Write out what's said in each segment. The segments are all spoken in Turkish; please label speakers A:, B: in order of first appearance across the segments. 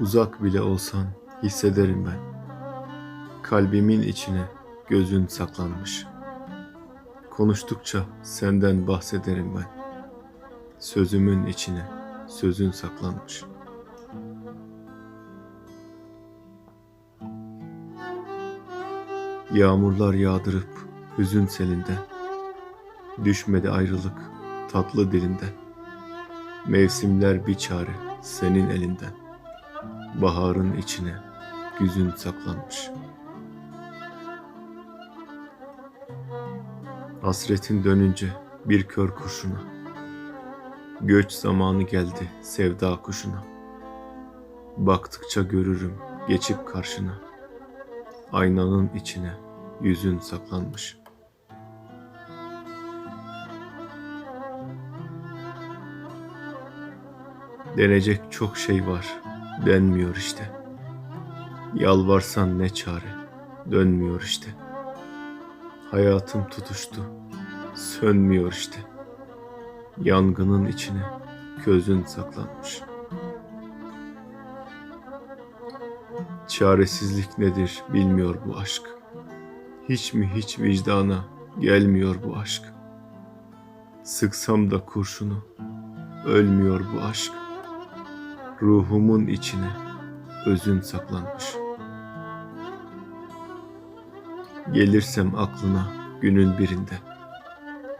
A: Uzak bile olsan hissederim ben. Kalbimin içine gözün saklanmış. Konuştukça senden bahsederim ben. Sözümün içine sözün saklanmış. Yağmurlar yağdırıp hüzün selinden. Düşmedi ayrılık tatlı dilinden. Mevsimler bir çare senin elinden. Baharın içine güzün saklanmış. Hasretin dönünce bir kör kurşuna. Göç zamanı geldi sevda kuşuna. Baktıkça görürüm geçip karşına. Aynanın içine yüzün saklanmış. Denecek çok şey var, denmiyor işte. Yalvarsan ne çare, dönmüyor işte. Hayatım tutuştu, sönmüyor işte. Yangının içine közün saklanmış. Çaresizlik nedir bilmiyor bu aşk. Hiç mi hiç vicdana gelmiyor bu aşk. Sıksam da kurşunu ölmüyor bu aşk. Ruhumun içine özün saklanmış. Gelirsem aklına günün birinde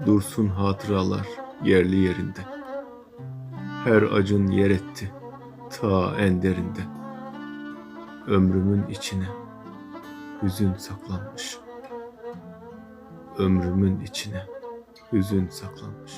A: dursun hatıralar yerli yerinde. Her acın yer etti ta en derinde. Ömrümün içine hüzün saklanmış. Ömrümün içine hüzün saklanmış.